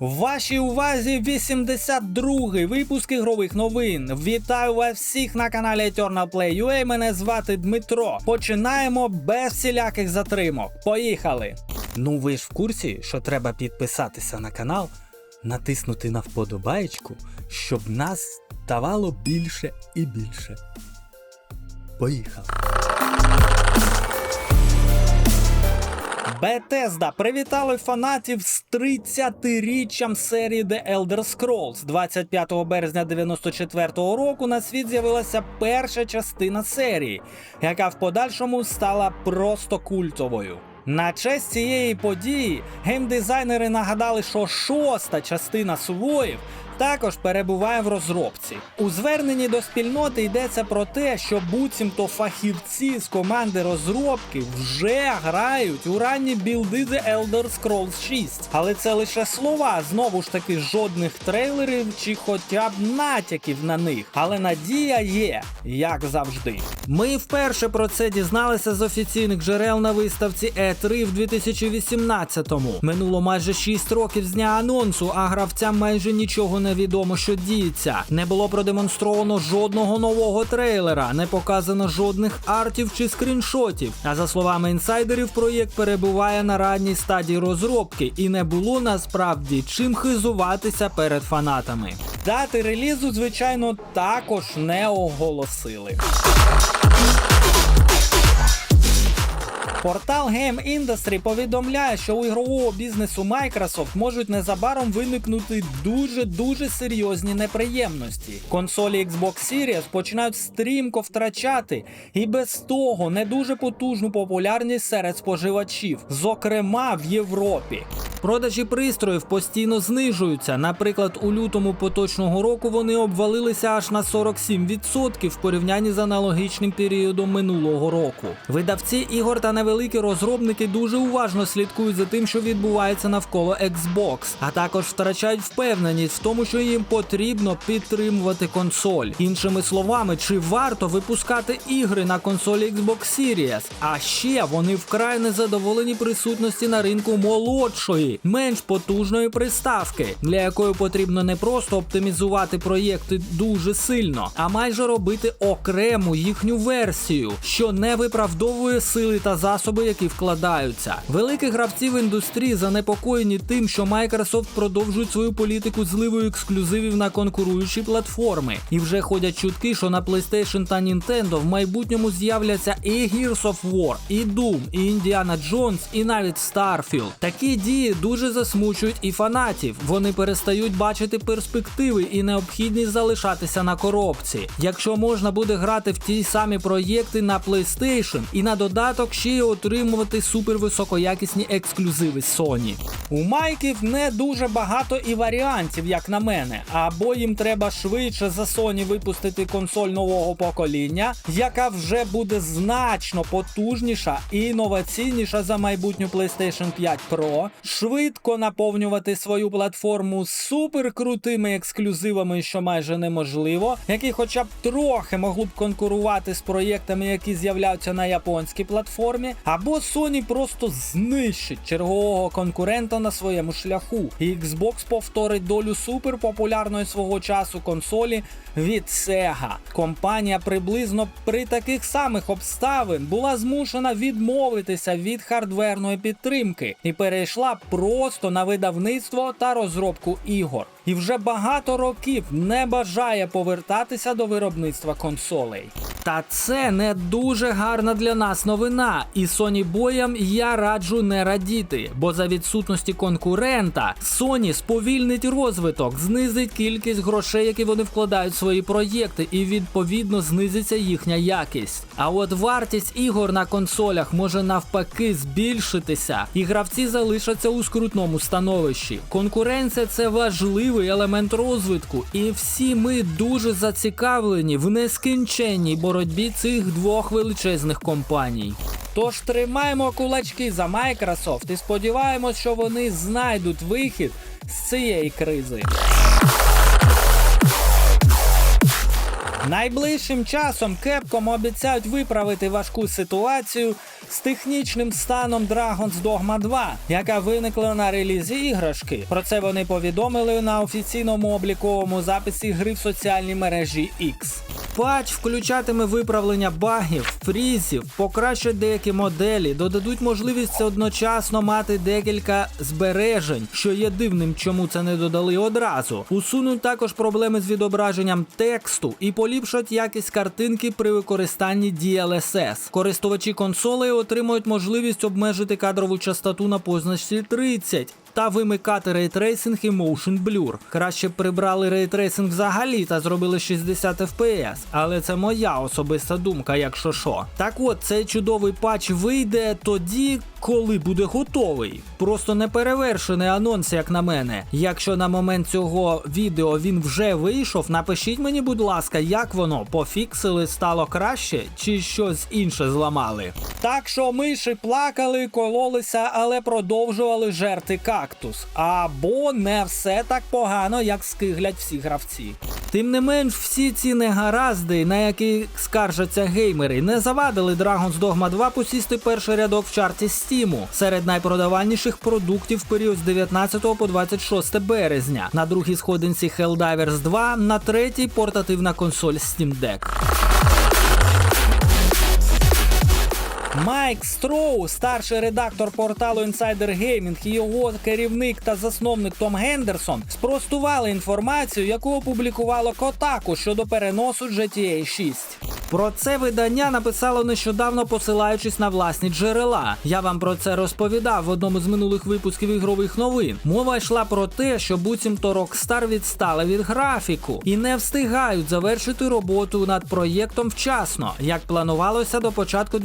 В вашій увазі 82-й випуск ігрових новин. Вітаю вас всіх на каналі Eternal Мене звати Дмитро. Починаємо без всіляких затримок. Поїхали! Ну ви ж в курсі, що треба підписатися на канал, натиснути на вподобаєчку, щоб нас ставало більше і більше. Поїхали! Bethesda привітали фанатів з 30-річчям серії The Elder Scrolls. 25 березня 94-го року на світ з'явилася перша частина серії, яка в подальшому стала просто культовою. На честь цієї події геймдизайнери нагадали, що шоста частина сувоїв також перебуває в розробці. У зверненні до спільноти йдеться про те, що буцімто фахівці з команди розробки вже грають у ранні білди The Elder Scrolls 6. Але це лише слова, знову ж таки, жодних трейлерів чи хоча б натяків на них. Але надія є, як завжди. Ми вперше про це дізналися з офіційних джерел на виставці E3 в 2018-му. Минуло майже 6 років з дня анонсу, а гравцям майже нічого не відомо, що діється. Не було продемонстровано жодного нового трейлера, не показано жодних артів чи скріншотів. А за словами інсайдерів, проєкт перебуває на ранній стадії розробки і не було насправді чим хизуватися перед фанатами. Дати релізу, звичайно, також не оголосили. Портал Game Industry повідомляє, що у ігрового бізнесу Microsoft можуть незабаром виникнути дуже дуже серйозні неприємності. Консолі Xbox Series починають стрімко втрачати і без того не дуже потужну популярність серед споживачів, зокрема в Європі. Продажі пристроїв постійно знижуються. Наприклад, у лютому поточного року вони обвалилися аж на 47% в порівнянні з аналогічним періодом минулого року. Видавці ігор та невеликі розробники дуже уважно слідкують за тим, що відбувається навколо Xbox, а також втрачають впевненість в тому, що їм потрібно підтримувати консоль. Іншими словами, чи варто випускати ігри на консолі Xbox Series? А ще вони вкрай незадоволені присутності на ринку молодшої, менш потужної приставки, для якої потрібно не просто оптимізувати проєкти дуже сильно, а майже робити окрему їхню версію, що не виправдовує сили та засоби, які вкладаються. Гравці в індустрії занепокоєні тим, що Microsoft продовжують свою політику зливою ексклюзивів на конкуруючі платформи. І вже ходять чутки, що на PlayStation та Nintendo в майбутньому з'являться і Gears of War, і Doom, і Indiana Jones, і навіть Starfield. Такі дії дуже засмучують і фанатів. Вони перестають бачити перспективи і необхідність залишатися на коробці. Якщо можна буде грати в ті самі проєкти на PlayStation і на додаток ще й отримувати супервисокоякісні ексклюзиви Sony. У майків не дуже багато і варіантів, як на мене, або їм треба швидше за Sony випустити консоль нового покоління, яка вже буде значно потужніша і інноваційніша за майбутню PlayStation 5 Pro, швидко наповнювати свою платформу суперкрутими ексклюзивами, що майже неможливо, які хоча б трохи могли б конкурувати з проєктами, які з'являються на японській платформі, або Sony просто знищить чергового конкурента на своєму шляху. Xbox повторить долю суперпопулярної свого часу консолі від Sega. Компанія приблизно при таких самих обставин була змушена відмовитися від хардверної підтримки і перейшла просто на видавництво та розробку ігор. І вже багато років не бажає повертатися до виробництва консолей. Та це не дуже гарна для нас новина, і Sony боям я раджу не радіти, бо за відсутності конкурента Sony сповільнить розвиток, знизить кількість грошей, які вони вкладають в свої проєкти, і відповідно знизиться їхня якість. А от вартість ігор на консолях може навпаки збільшитися, і гравці залишаться у скрутному становищі. Конкуренція це важливий елемент розвитку, і всі ми дуже зацікавлені в нескінченній боротьбі цих двох величезних компаній. Тож тримаємо кулачки за Microsoft і сподіваємось, що вони знайдуть вихід з цієї кризи. Найближчим часом Capcom обіцяють виправити важку ситуацію з технічним станом Dragon's Dogma 2, яка виникла на релізі іграшки. Про це вони повідомили на офіційному обліковому записі гри в соціальній мережі X. Патч включатиме виправлення багів, фрізів, покращать деякі моделі, додадуть можливість одночасно мати декілька збережень, що є дивним, чому це не додали одразу. Усунуть також проблеми з відображенням тексту і поліпшать якість картинки при використанні DLSS. Користувачі консолей отримують можливість обмежити кадрову частоту на позначці 30 та вимикати рейтрейсинг і motion blur. Краще прибрали рейтрейсинг взагалі та зробили 60 FPS, але це моя особиста думка, якщо що. Так от, цей чудовий патч вийде тоді, коли буде готовий. Просто неперевершений анонс, як на мене. Якщо на момент цього відео він вже вийшов, напишіть мені, будь ласка, як воно пофіксили, стало краще чи щось інше зламали. Так що миші плакали, кололися, але продовжували жерти кактус. Або не все так погано, як скиглять всі гравці. Тим не менш, всі ці негаразди, на які скаржаться геймери, не завадили Dragon's Dogma 2 посісти перший рядок в чарті Стіму серед найпродавальніших продуктів в період з 19 по 26 березня. На другій сходинці Helldivers 2, на третій портативна консоль Steam Deck. Майк Строу, старший редактор порталу Insider Gaming і його керівник та засновник Том Гендерсон спростували інформацію, яку опублікувало Kotaku щодо переносу GTA 6. Про це видання написало нещодавно, посилаючись на власні джерела. Я вам про це розповідав в одному з минулих випусків ігрових новин. Мова йшла про те, що буцімто Rockstar відстали від графіку і не встигають завершити роботу над проєктом вчасно, як планувалося до початку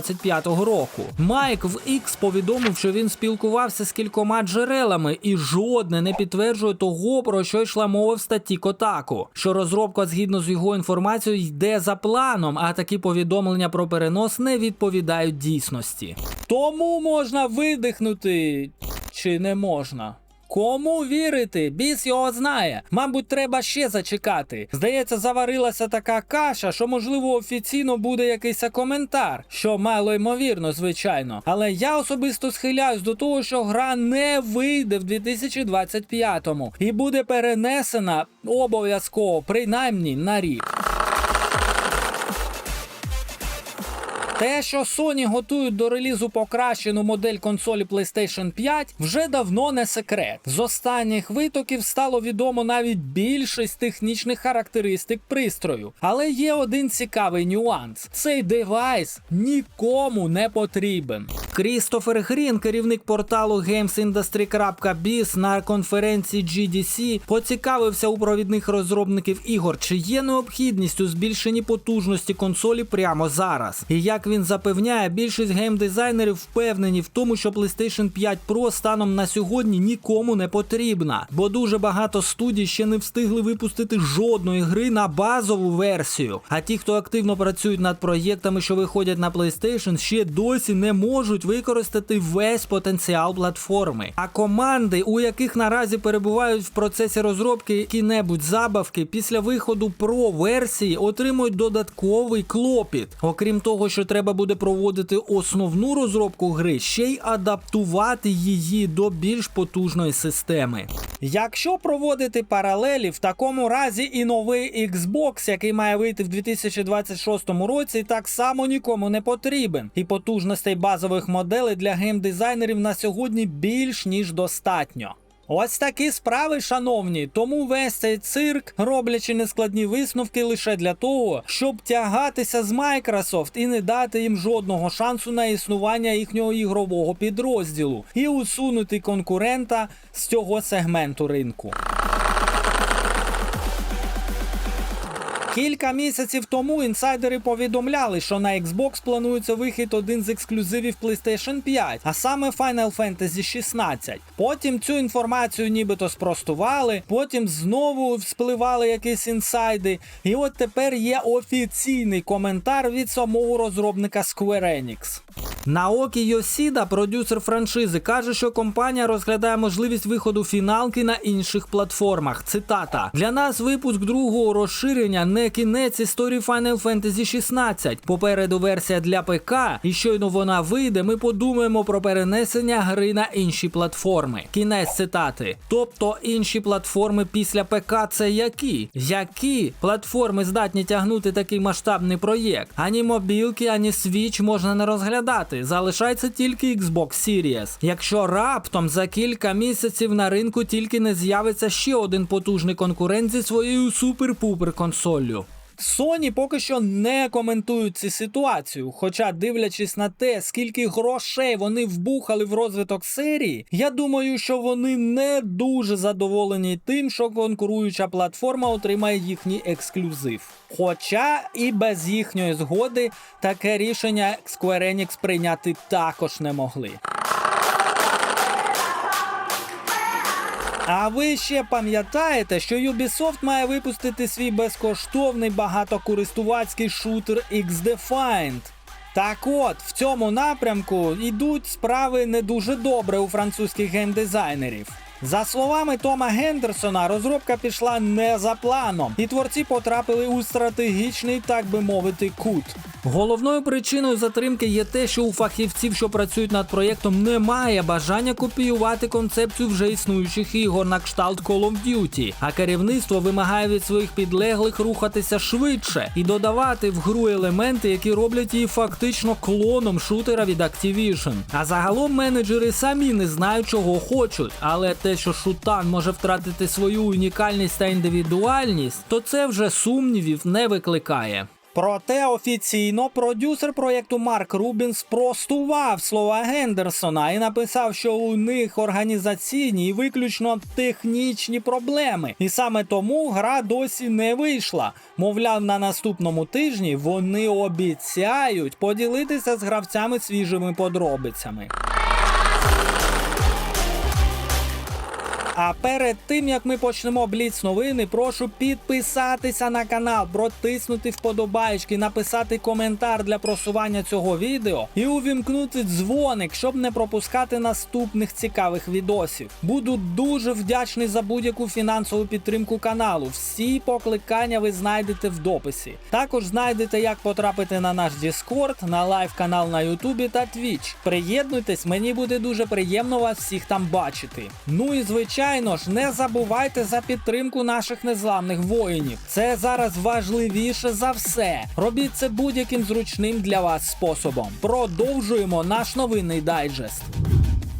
2025 року. Майк в X повідомив, що він спілкувався з кількома джерелами, і жодне не підтверджує того, про що йшла мова в статті Kotaku, що розробка згідно з його інформацією йде за планом, а такі повідомлення про перенос не відповідають дійсності. Тому можна видихнути чи не можна. Кому вірити? Біс його знає. Мабуть, треба ще зачекати. Здається, заварилася така каша, що можливо офіційно буде якийсь коментар, що мало ймовірно, звичайно. Але я особисто схиляюсь до того, що гра не вийде в 2025-му і буде перенесена обов'язково, принаймні на рік. Те, що Sony готують до релізу покращену модель консолі PlayStation 5, вже давно не секрет. З останніх витоків стало відомо навіть більшість технічних характеристик пристрою. Але є один цікавий нюанс: цей девайс нікому не потрібен. Крістофер Грін, керівник порталу GamesIndustry.biz на конференції GDC, поцікавився у провідних розробників ігор, чи є необхідність у збільшенні потужності консолі прямо зараз. І як він запевняє, більшість геймдизайнерів впевнені в тому, що PlayStation 5 Pro станом на сьогодні нікому не потрібна, бо дуже багато студій ще не встигли випустити жодної гри на базову версію. А ті, хто активно працюють над проєктами, що виходять на PlayStation, ще досі не можуть використати весь потенціал платформи. А команди, у яких наразі перебувають в процесі розробки які-небудь забавки, після виходу Pro версії отримують додатковий клопіт. Окрім того, що треба буде проводити основну розробку гри, ще й адаптувати її до більш потужної системи. Якщо проводити паралелі, в такому разі і новий Xbox, який має вийти в 2026 році, так само нікому не потрібен. І потужностей базових моделей для геймдизайнерів на сьогодні більш ніж достатньо. Ось такі справи, шановні. Тому весь цей цирк, роблячи нескладні висновки лише для того, щоб тягатися з Microsoft і не дати їм жодного шансу на існування їхнього ігрового підрозділу і усунути конкурента з цього сегменту ринку. Кілька місяців тому інсайдери повідомляли, що на Xbox планується вихід один з ексклюзивів PlayStation 5, а саме Final Fantasy 16. Потім цю інформацію нібито спростували, потім знову вспливали якісь інсайди. І от тепер є офіційний коментар від самого розробника Square Enix. Наокі Йосіда, продюсер франшизи, каже, що компанія розглядає можливість виходу фіналки на інших платформах. Цитата: для нас випуск другого розширення не кінець історії Final Fantasy 16. Попереду версія для ПК, і щойно вона вийде, ми подумаємо про перенесення гри на інші платформи. Кінець цитати. Тобто інші платформи після ПК це які? Які платформи здатні тягнути такий масштабний проєкт? Ані мобілки, ані Switch можна не розглядати. Залишається тільки Xbox Series. Якщо раптом за кілька місяців на ринку тільки не з'явиться ще один потужний конкурент зі своєю супер-пупер консоллю. Sony поки що не коментують цю ситуацію. Хоча, дивлячись на те, скільки грошей вони вбухали в розвиток серії, я думаю, що вони не дуже задоволені тим, що конкуруюча платформа отримає їхній ексклюзив. Хоча і без їхньої згоди таке рішення Square Enix прийняти також не могли. А ви ще пам'ятаєте, що Ubisoft має випустити свій безкоштовний багатокористувацький шутер X-Defined? Так от, в цьому напрямку йдуть справи не дуже добре у французьких геймдизайнерів. За словами Тома Гендерсона, розробка пішла не за планом, і творці потрапили у стратегічний, так би мовити, кут. Головною причиною затримки є те, що у фахівців, що працюють над проєктом, немає бажання копіювати концепцію вже існуючих ігор на кшталт Call of Duty, а керівництво вимагає від своїх підлеглих рухатися швидше і додавати в гру елементи, які роблять її фактично клоном шутера від Activision. А загалом менеджери самі не знають, чого хочуть, але те, що шутан може втратити свою унікальність та індивідуальність, то це вже сумнівів не викликає. Проте офіційно продюсер проєкту Марк Рубін спростував слова Гендерсона і написав, що у них організаційні і виключно технічні проблеми. І саме тому гра досі не вийшла. Мовляв, на наступному тижні вони обіцяють поділитися з гравцями свіжими подробицями. А перед тим як ми почнемо бліц новини, прошу підписатися на канал, протиснути вподобайки, написати коментар для просування цього відео і увімкнути дзвоник, щоб не пропускати наступних цікавих відосів. Буду дуже вдячний за будь-яку фінансову підтримку каналу. Всі покликання ви знайдете в дописі. Також знайдете, як потрапити на наш Discord, на лайв канал на Ютубі та Twitch. Приєднуйтесь, мені буде дуже приємно вас всіх там бачити. Ну і звичайно. Звичайно ж, не забувайте за підтримку наших незламних воїнів. Це зараз важливіше за все. Робіть це будь-яким зручним для вас способом. Продовжуємо наш новинний дайджест.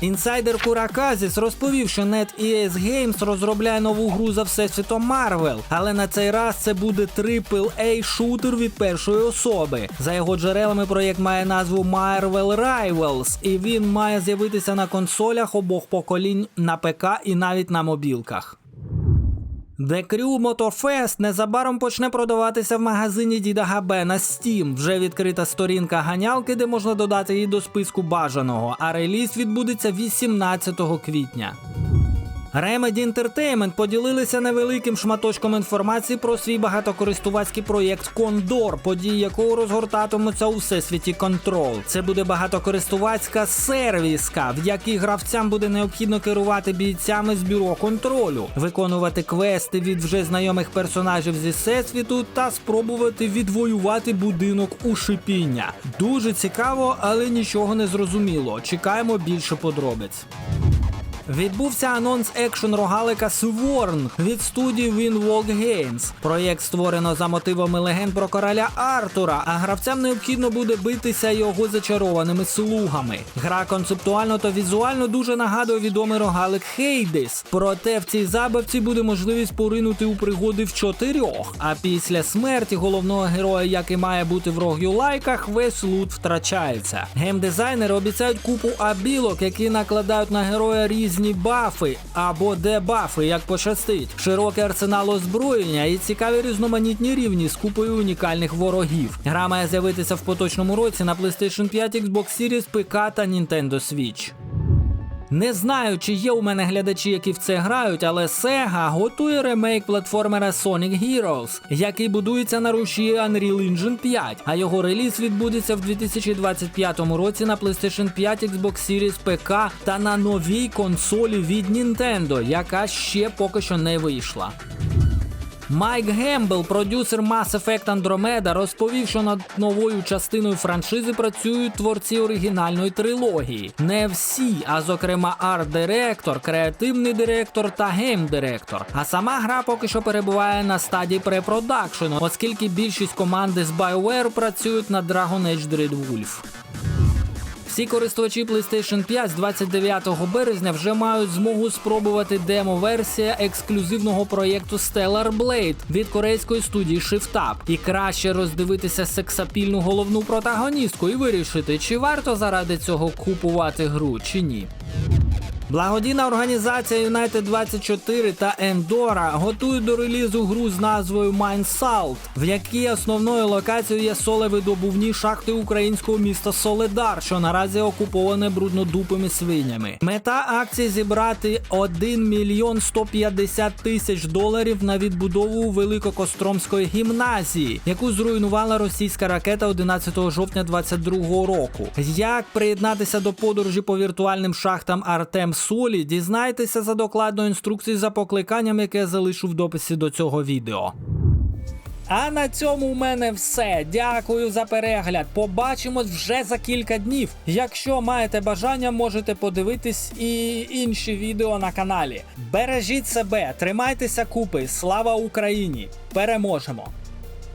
Інсайдер Кураказіс розповів, що NetEase Games розробляє нову гру за всесвітом Marvel, але на цей раз це буде AAA шутер від першої особи. За його джерелами проєкт має назву Marvel Rivals, і він має з'явитися на консолях обох поколінь на ПК і навіть на мобілках. The Crew Motorfest незабаром почне продаватися в магазині Діда Габе на Steam. Вже відкрита сторінка ганялки, де можна додати її до списку бажаного, а реліз відбудеться 18 квітня. Remedy Entertainment поділилися невеликим шматочком інформації про свій багатокористувацький проєкт Кондор, події якого розгортатимуться у всесвіті Control. Це буде багатокористувацька сервіска, в якій гравцям буде необхідно керувати бійцями з бюро контролю, виконувати квести від вже знайомих персонажів зі всесвіту та спробувати відвоювати будинок у шипіння. Дуже цікаво, але нічого не зрозуміло. Чекаємо більше подробиць. Відбувся анонс екшн рогалика Sworn від студії Windwalk Games. Проєкт створено за мотивами легенд про короля Артура, а гравцям необхідно буде битися його зачарованими слугами. Гра концептуально та візуально дуже нагадує відомий рогалик Hades. Проте в цій забавці буде можливість поринути у пригоди в чотирьох. А після смерті головного героя, як і має бути в рогюлайках, весь лут втрачається. Геймдизайнери обіцяють купу абілок, які накладають на героя різні різні бафи або дебафи, як пощастить, широкий арсенал озброєння і цікаві різноманітні рівні з купою унікальних ворогів. Гра має з'явитися в поточному році на PlayStation 5, Xbox Series, ПК та Nintendo Switch. Не знаю, чи є у мене глядачі, які в це грають, але Sega готує ремейк платформера Sonic Heroes, який будується на руші Unreal Engine 5, а його реліз відбудеться в 2025 році на PlayStation 5, Xbox Series ПК та на новій консолі від Nintendo, яка ще поки що не вийшла. Майк Гембл, продюсер Mass Effect Andromeda, розповів, що над новою частиною франшизи працюють творці оригінальної трилогії. Не всі, а зокрема арт-директор, креативний директор та гейм-директор. А сама гра поки що перебуває на стадії препродакшену, оскільки більшість команди з BioWare працюють над Dragon Age Dread Wolf. Всі користувачі PlayStation 5 з 29 березня вже мають змогу спробувати демо-версія ексклюзивного проєкту Stellar Blade від корейської студії ShiftUp. І краще роздивитися сексапільну головну протагоністку і вирішити, чи варто заради цього купувати гру чи ні. Благодійна організація United 24 та Endora готують до релізу гру з назвою Salt, в якій основною локацією є солевидобувні шахти українського міста Соледар, що наразі окуповане бруднодупими свинями. Мета акції зібрати 1 мільйон 150 тисяч доларів на відбудову Великокостромської гімназії, яку зруйнувала російська ракета 11 жовтня 2022 року. Як приєднатися до подорожі по віртуальним шахтам Артем Солі, дізнайтеся за докладною інструкцією за покликанням, яке я залишу в дописі до цього відео. А на цьому у мене все. Дякую за перегляд. Побачимось вже за кілька днів. Якщо маєте бажання, можете подивитись і інші відео на каналі. Бережіть себе, тримайтеся купи. Слава Україні! Переможемо!